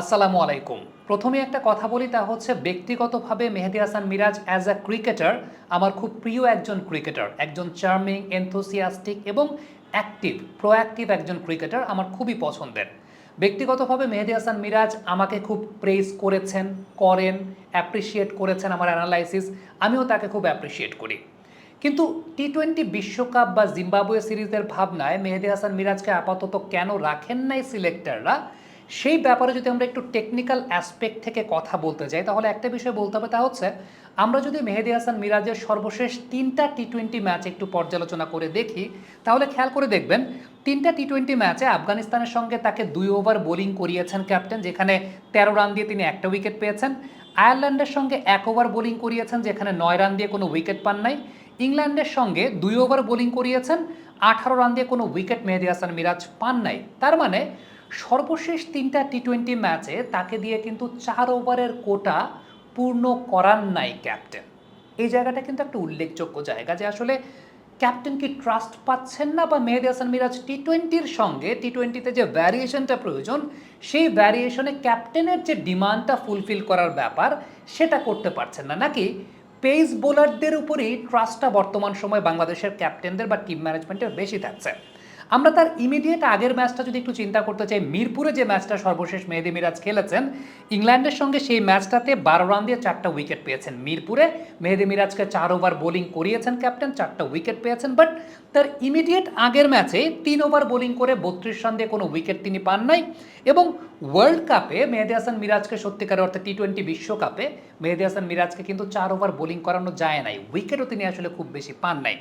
আসসালামু আলাইকুম। প্রথমে একটা কথা বলি, তা হচ্ছে ব্যক্তিগতভাবে Mehedi Hasan Miraz as a cricketer আমার খুব প্রিয় একজন ক্রিকেটার একজন চার্মিং এনথোসিয়াস্টিক এবং অ্যাক্টিভ প্রোঅ্যাক্টিভ একজন ক্রিকেটার আমার খুবই পছন্দের। ব্যক্তিগতভাবে মেহেদি হাসান মিরাজ আমাকে খুব প্রেস করেছেন, করেন অ্যাপ্রিসিয়েট করেছেন আমার অ্যানালাইসিস আমিও তাকে খুব অ্যাপ্রিসিয়েট করি। কিন্তু টি টোয়েন্টি বিশ্বকাপ বা জিম্বাবুয়ে সিরিজের ভাবনায় মেহেদি হাসান মিরাজকে আপাতত কেন রাখেন নাই সিলেক্টররা সেই ব্যাপারে যদি আমরা একটু টেকনিক্যাল অ্যাসপেক্ট থেকে কথা বলতে যাই, তাহলে একটা বিষয় বলতে হবে তা হচ্ছে, আমরা যদি মেহেদি হাসান মিরাজের সর্বশেষ তিনটা টি টোয়েন্টি ম্যাচ একটু পর্যালোচনা করে দেখি, তাহলে খেয়াল করে দেখবেন, তিনটা টি টোয়েন্টি ম্যাচে আফগানিস্তানের সঙ্গে তাকে দুই ওভার বোলিং করিয়েছেন ক্যাপ্টেন যেখানে তেরো রান দিয়ে তিনি একটা উইকেট পেয়েছেন। আয়ারল্যান্ডের সঙ্গে এক ওভার বোলিং করিয়েছেন, যেখানে নয় রান দিয়ে কোনো উইকেট পান নাই। ইংল্যান্ডের সঙ্গে দুই ওভার বোলিং করিয়েছেন, আঠারো রান দিয়ে কোনো উইকেট মেহেদি হাসান মিরাজ পান নাই। তার মানে সর্বশেষ তিনটা টি টোয়েন্টি ম্যাচে তাকে দিয়ে কিন্তু চার ওভারের কোটা পূর্ণ করান নাই ক্যাপ্টেন এই জায়গাটা কিন্তু একটা উল্লেখযোগ্য জায়গা যে আসলে ক্যাপ্টেন কি ট্রাস্ট পাচ্ছেন না বা মেহেদি হাসান মিরাজ টি টোয়েন্টির সঙ্গে? টি টোয়েন্টিতে যে ভ্যারিয়েশনটা প্রয়োজন, সেই ভ্যারিয়েশনে ক্যাপ্টেনের যে ডিমান্ডটা ফুলফিল করার ব্যাপার, সেটা করতে পারছেন না। নাকি পেস বোলারদের উপরেই ট্রাস্টটা বর্তমান সময় বাংলাদেশের ক্যাপ্টেনদের বা টিম ম্যানেজমেন্টের বেশি থাকছে? আমরা তার ইমিডিয়েট আগের ম্যাচটা যদি একটু চিন্তা করতে চাই, মিরপুরে যে ম্যাচটা সর্বশেষ মেহেদি মিরাজ খেলেছেন, ইংল্যান্ডের সঙ্গে সেই ম্যাচটাতে বারো রান দিয়ে চারটা উইকেট পেয়েছেন। মিরপুরে মেহেদি মিরাজকে চার ওভার বোলিং করিয়েছেন ক্যাপ্টেন চারটা উইকেট পেয়েছেন। বাট তার ইমিডিয়েট আগের ম্যাচে তিন ওভার বোলিং করে বত্রিশ রান দিয়ে কোনো উইকেট তিনি পান নাই। এবং ওয়ার্ল্ড কাপে মেহেদি হাসান মিরাজকে সত্যিকার অর্থে টি টোয়েন্টি বিশ্বকাপে মেহেদি হাসান মিরাজকে কিন্তু চার ওভার বোলিং করানো যায় নাই। উইকেটও তিনি আসলে খুব বেশি পান নাই।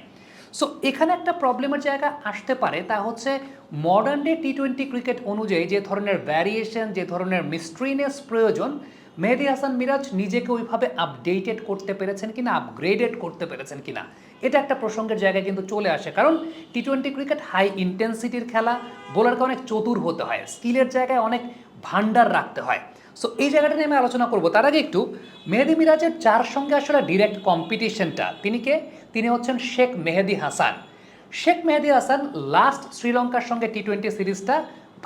সো এখানে একটা প্রবলেমের জায়গা আসতে পারে, তা হচ্ছে modern day T twenty cricket অনুযায়ী যে ধরনের ভ্যারিয়েশন যে ধরনের মিস্ট্রিনেস প্রয়োজন, মেহেদি হাসান মিরাজ নিজেকে ওইভাবে আপডেটেড করতে পেরেছেন কিনা আপগ্রেডেড করতে পেরেছেন কিনা, এটা একটা প্রসঙ্গের জায়গায় কিন্তু চলে আসে। কারণ টি টোয়েন্টি ক্রিকেট হাই ইন্টেন্সিটির খেলা বোলারকে অনেক চতুর হতে হয় স্কিলের জায়গায় অনেক ভান্ডার রাখতে হয়। সো এই জায়গাটা নিয়ে আমি আলোচনা করব। তার আগে একটু, মেহেদি মিরাজের চার সঙ্গে আসলে ডিরেক্ট কম্পিটিশনটা তিনি কে? তিনি হচ্ছেন শেখ মেহেদি হাসান। শেখ মেহেদি হাসান লাস্ট শ্রীলঙ্কার সঙ্গে টি টোয়েন্টি সিরিজটা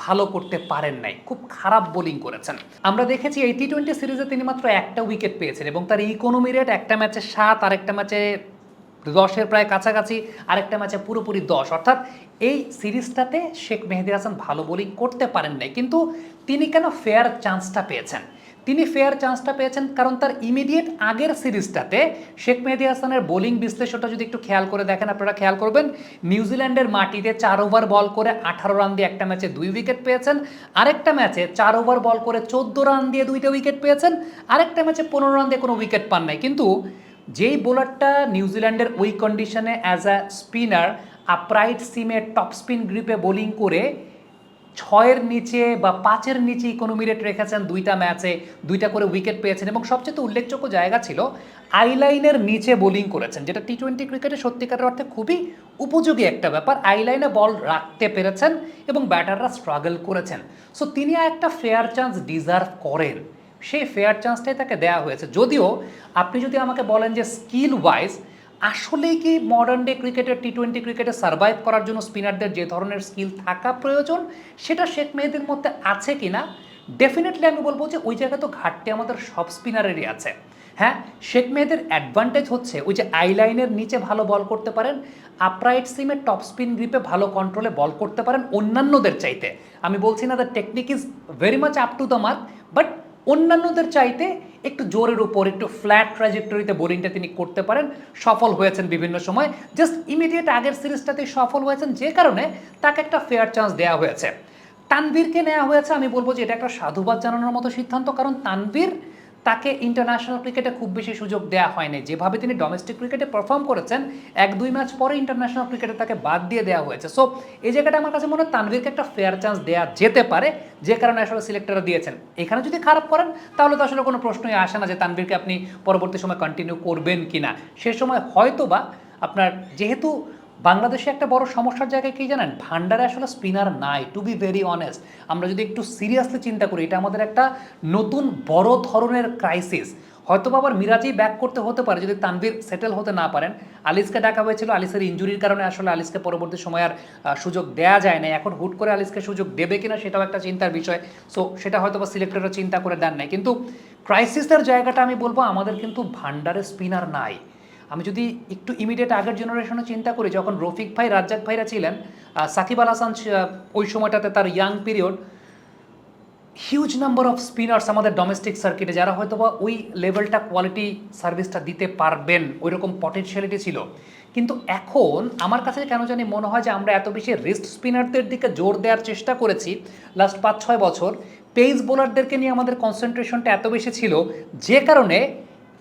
ভালো করতে পারেন নাই, খুব খারাপ বোলিং করেছেন। আমরা দেখেছি এই টি টোয়েন্টি সিরিজে তিনি মাত্র একটা উইকেট পেয়েছেন এবং তার ইকোনমি রেট একটা ম্যাচে সাত আর একটা ম্যাচে দশের প্রায় কাছাকাছি, আরেকটা ম্যাচে পুরোপুরি দশ। অর্থাৎ এই সিরিজটাতে শেখ মেহেদি হাসান ভালো বোলিং করতে পারেন নাই। কিন্তু তিনি কেন ফেয়ার চান্সটা পেয়েছেন? তিনি ফেয়ার চান্সটা পেয়েছেন কারণ তার ইমিডিয়েট আগের সিরিজটাতে শেখ মেহেদি হাসানের বোলিং বিশ্লেষণটা যদি একটু খেয়াল করে দেখেন, আপনারা খেয়াল করবেন নিউজিল্যান্ডের মাটিতে চার ওভার বল করে আঠারো রান দিয়ে একটা ম্যাচে দুই উইকেট পেয়েছেন। আরেকটা ম্যাচে চার ওভার বল করে চোদ্দ রান দিয়ে দুইটা উইকেট পেয়েছেন। আরেকটা ম্যাচে পনেরো রান দিয়ে কোনো উইকেট পান নাই। কিন্তু যেই বোলারটা নিউজিল্যান্ডের ওই কন্ডিশনে অ্যাজ আ স্পিনার আপরাইট সিমে টপ স্পিন গ্রিপে বোলিং করে ছয়ের নিচে বা পাঁচের নিচে ইকোনমি রেট রেখেছেন, দুইটা ম্যাচে দুইটা করে উইকেট পেয়েছেন এবং সবচেয়ে উল্লেখযোগ্য জায়গা ছিল আইলাইনের নিচে বোলিং করেছেন, যেটা টি টোয়েন্টি ক্রিকেটে সত্যিকারের অর্থে খুবই উপযোগী একটা ব্যাপার। আইলাইনে বল রাখতে পেরেছেন এবং ব্যাটাররা স্ট্রাগল করেছেন। সো তিনি একটা ফেয়ার চান্স ডিজার্ভ করেন। সেই ফেয়ার চান্সটাই তাকে দেওয়া হয়েছে। যদিও আপনি যদি আমাকে বলেন যে স্কিল ওয়াইজ আসলেই কি মডার্ন ডে ক্রিকেটের টি টোয়েন্টি ক্রিকেটে সার্ভাইভ করার জন্য স্পিনারদের যে ধরনের স্কিল থাকা প্রয়োজন, সেটা শেখ মেহেদির মধ্যে আছে কি না ডেফিনেটলি আমি বলব যে ওই জায়গায় তো ঘাটতি আমাদের সব স্পিনারেরই আছে। হ্যাঁ শেখ মেহেদের অ্যাডভান্টেজ হচ্ছে ওই যে আইলাইনের নিচে ভালো বল করতে পারেন আপরাইট সিমে টপ স্পিন গ্রিপে ভালো কন্ট্রোলে বল করতে পারেন অন্যান্যদের চাইতে। আমি বলছি না the technique is very much up to the mark but অন্যান্যদের চাইতে একটু জোরের উপর, একটু ফ্ল্যাট ট্র্যাজেক্টরিতে বোলিংটা তিনি করতে পারেন, সফল হয়েছেন বিভিন্ন সময়। জাস্ট ইমিডিয়েট আগের সিরিজটাতে সফল হয়েছেন যে কারণে তাকে একটা ফেয়ার চান্স দেওয়া হয়েছে। তানবীরকে নেওয়া হয়েছে, আমি বলব যে এটা একটা সাধুবাদ জানানোর মতো সিদ্ধান্ত, কারণ তানভীর তাকে ইন্টারন্যাশনাল ক্রিকেটে খুব বেশি সুযোগ দেওয়া হয়নি। যেভাবে তিনি ডোমেস্টিক ক্রিকেটে পারফর্ম করেছেন, এক দুই ম্যাচ পরে ইন্টারন্যাশনাল ক্রিকেটে তাকে বাদ দিয়ে দেওয়া হয়েছে। সো এই জায়গাটা আমার কাছে মনে হয় তানভীরকে একটা ফেয়ার চান্স দেওয়া যেতে পারে, যে কারণে আসলে সিলেক্টররা দিয়েছেন। এখানে যদি খারাপ করেন, তাহলে তো আসলে কোনো প্রশ্নই আসে না যে তানভীরকে আপনি পরবর্তী সময় কন্টিনিউ করবেন কি না সে সময় হয়তো বা আপনার যেহেতু বাংলাদেশে একটা বড় সমস্যার জায়গায় কি জানেন? ভান্ডারে আসলে স্পিনার নাই টু বি ভেরি অনেস্ট আমরা যদি একটু সিরিয়াসলি চিন্তা করি, এটা আমাদের একটা নতুন বড় ধরনের ক্রাইসিস হয়তো আবার মিরাজই ব্যাক করতে হতে পারে, যদি তানভীর সেটেল হতে না পারেন। আলিসকে ডাকা হয়েছিল, আলিসের ইঞ্জুরির কারণে আসলে আলিসকে পরবর্তী সময় আর সুযোগ দেয়া যায় না এখন হুট করে আলিসকে সুযোগ দেবে কিনা সেটাও একটা চিন্তার বিষয়। সো সেটা হয়তো বা সিলেক্টররা চিন্তা করে দেন নাই। কিন্তু ক্রাইসিসের জায়গাটা আমি বলব, আমাদের কিন্তু ভান্ডারে স্পিনার নাই। আমি যদি একটু ইমিডিয়েট আগের জেনারেশনে চিন্তা করি, যখন রফিক ভাই, রাজ্জাক ভাইরা ছিলেন সাকিব আল হাসান ওই সময়টাতে তার young period huge number of spinners আমাদের ডোমেস্টিক সার্কিটে যারা হয়তো বা ওই লেভেলটা কোয়ালিটি সার্ভিসটা দিতে পারবেন ওই রকম পটেনশিয়ালিটি ছিল। কিন্তু এখন আমার কাছে কেন জানি মনে হয় যে আমরা এত বেশি রিস্ট স্পিনারদের দিকে জোর দেওয়ার চেষ্টা করেছি লাস্ট পাঁচ ছয় বছর। পেস বোলারদেরকে নিয়ে আমাদের কনসেন্ট্রেশনটা এত বেশি ছিল, যে কারণে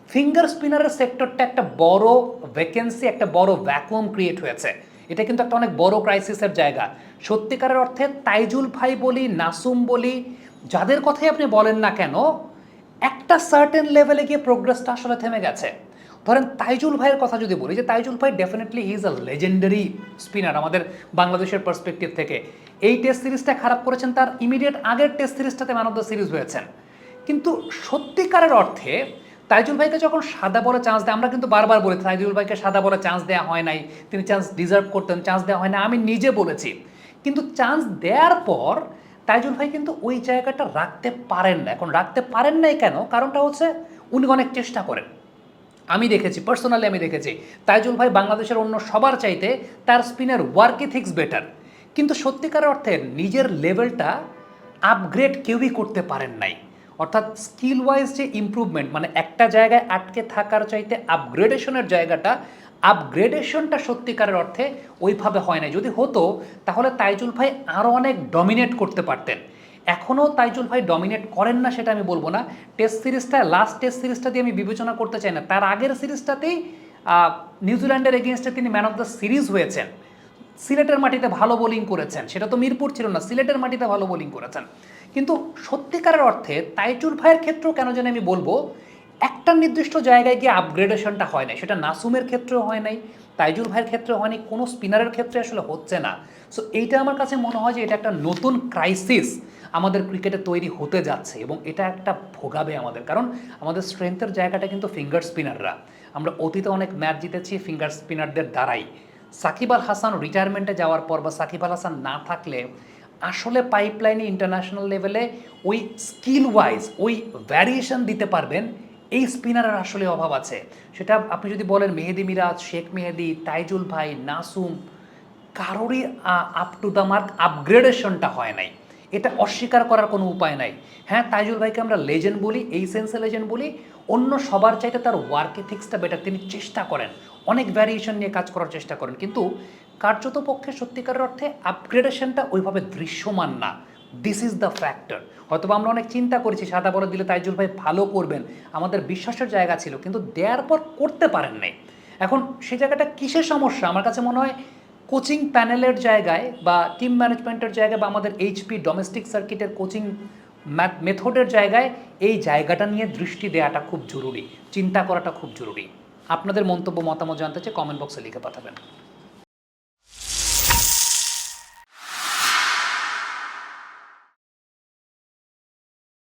ফিঙ্গার স্পিনারের সেক্টরটা একটা বড় ভ্যাকেন্সি একটা বড় ভ্যাকুয়াম ক্রিয়েট হয়েছে। এটা কিন্তু একটা অনেক বড় ক্রাইসিসের জায়গা। সত্যিকারের অর্থে তাইজুল ভাই বলি, নাসুম বলি, যাদের কথাই আপনি বলেন না কেন, একটা সার্টেন লেভেলে গিয়ে প্রোগ্রেসটা আসলে থেমে গেছে। ধরেন তাইজুল ভাইয়ের কথা যদি বলি, যে তাইজুল ভাই definitely he is a legendary spinner আমাদের বাংলাদেশের পার্সপেক্টিভ থেকে। এই টেস্ট সিরিজটা খারাপ করেছেন, তার ইমিডিয়েট আগের টেস্ট সিরিজটাতে ম্যান অফ দ্য সিরিজ হয়েছেন। কিন্তু সত্যিকারের অর্থে তাইজুল ভাইকে যখন সাদা বলে চান্স দেয়, আমরা কিন্তু বারবার বলি তাইজুল ভাইকে সাদা বলে চান্স দেওয়া হয় নাই। তিনি চান্স ডিজার্ভ করতেন চান্স দেওয়া হয় না আমি নিজে বলেছি। কিন্তু চান্স দেওয়ার পর তাইজুল ভাই কিন্তু ওই জায়গাটা রাখতে পারেন না। এখন রাখতে পারেন নাই কেন? কারণটা হচ্ছে উনি অনেক চেষ্টা করেন। আমি দেখেছি পার্সোনালি আমি দেখেছি, তাইজুল ভাই বাংলাদেশের অন্য সবার চাইতে তার স্পিনের ওয়ার্ক ইথিক্স বেটার কিন্তু সত্যিকার অর্থে নিজের লেভেলটা আপগ্রেড কেউই করতে পারেন নাই। অর্থাৎ স্কিল ওয়াইজ যে ইমপ্রুভমেন্ট মানে একটা জায়গায় আটকে থাকার চাইতে আপগ্রেডেশনের জায়গাটা আপগ্রেডেশনটা সত্যিকারের অর্থে ওইভাবে হয় না যদি হতো, তাহলে তাইজুল ভাই আরও অনেক ডমিনেট করতে পারতেন। এখনও তাইজুল ভাই ডমিনেট করেন না সেটা আমি বলব না। টেস্ট সিরিজটা লাস্ট টেস্ট সিরিজটা দিয়ে আমি বিবেচনা করতে চাই না। তার আগের সিরিজটাতেই নিউজিল্যান্ডের এগেনস্টে তিনি ম্যান অফ দ্য সিরিজ হয়েছেন। সিলেটের মাটিতে ভালো বোলিং করেছেন। সেটা তো মিরপুর ছিল না, সিলেটের মাটিতে ভালো বোলিং করেছেন। কিন্তু সত্যিকারের অর্থে তাইজুল ভাইয়ের ক্ষেত্রেও কেন জানি আমি বলব, একটা নির্দিষ্ট জায়গায় গিয়ে আপগ্রেডেশনটা হয় নাই। সেটা নাসুমের ক্ষেত্রেও হয় নাই তাইজুল ভাইয়ের ক্ষেত্রে হয়নি, কোনো স্পিনারের ক্ষেত্রে আসলে হচ্ছে না। সো এইটা আমার কাছে মনে হয় যে এটা একটা নতুন ক্রাইসিস আমাদের ক্রিকেটে তৈরি হতে যাচ্ছে এবং এটা একটা ভোগাবে আমাদের। কারণ আমাদের স্ট্রেংথের জায়গাটা কিন্তু ফিঙ্গার স্পিনাররা আমরা অতীতে অনেক ম্যাচ জিতেছি ফিঙ্গার স্পিনারদের দ্বারাই। সাকিব আল হাসান রিটায়ারমেন্টে যাওয়ার পর বা সাকিব আল হাসান না থাকলে আসলে পাইপলাইনে ইন্টারন্যাশনাল লেভেলে ওই স্কিল ওয়াইজ ওই ভ্যারিয়েশন দিতে পারবেন, এই স্পিনারের আসলে অভাব আছে। সেটা আপনি যদি বলেন মেহেদি মিরাজ, শেখ মেহেদি, তাইজুল ভাই, নাসুম, কারোরই আপ টু দ্য মার্ক আপগ্রেডেশনটা হয় নাই। এটা অস্বীকার করার কোনো উপায় নাই। হ্যাঁ তাইজুল ভাইকে আমরা লেজেন্ড বলি, এই সেন্সে লেজেন্ড বলি, অন্য সবার চাইতে তার ওয়ার্ক এথিক্সটা বেটার তিনি চেষ্টা করেন। অনেক ভ্যারিয়েশন নিয়ে কাজ করার চেষ্টা করেন, কিন্তু কার্যত পক্ষে সত্যিকারের অর্থে আপগ্রেডেশনটা ওইভাবে দৃশ্যমান না। দিস ইজ দ্য ফ্যাক্টর হয়তোবা আমরা অনেক চিন্তা করেছি, সাদা বলে দিলে তাইজুল ভাই ভালো করবেন, আমাদের বিশ্বাসের জায়গা ছিল, কিন্তু দেওয়ার পর করতে পারেন নাই। এখন সে জায়গাটা কিসের সমস্যা? আমার কাছে মনে হয় কোচিং প্যানেলের জায়গায় বা টিম ম্যানেজমেন্টের জায়গায় বা আমাদের এইচপি ডোমেস্টিক সার্কিটের কোচিং মেথডের জায়গায় এই জায়গাটা নিয়ে দৃষ্টি দেওয়াটা খুব জরুরি, চিন্তা করাটা খুব জরুরি। আপনাদের মন্তব্য মতামত জানতে চাই কমেন্ট বক্সে লিখে পাঠাবেন।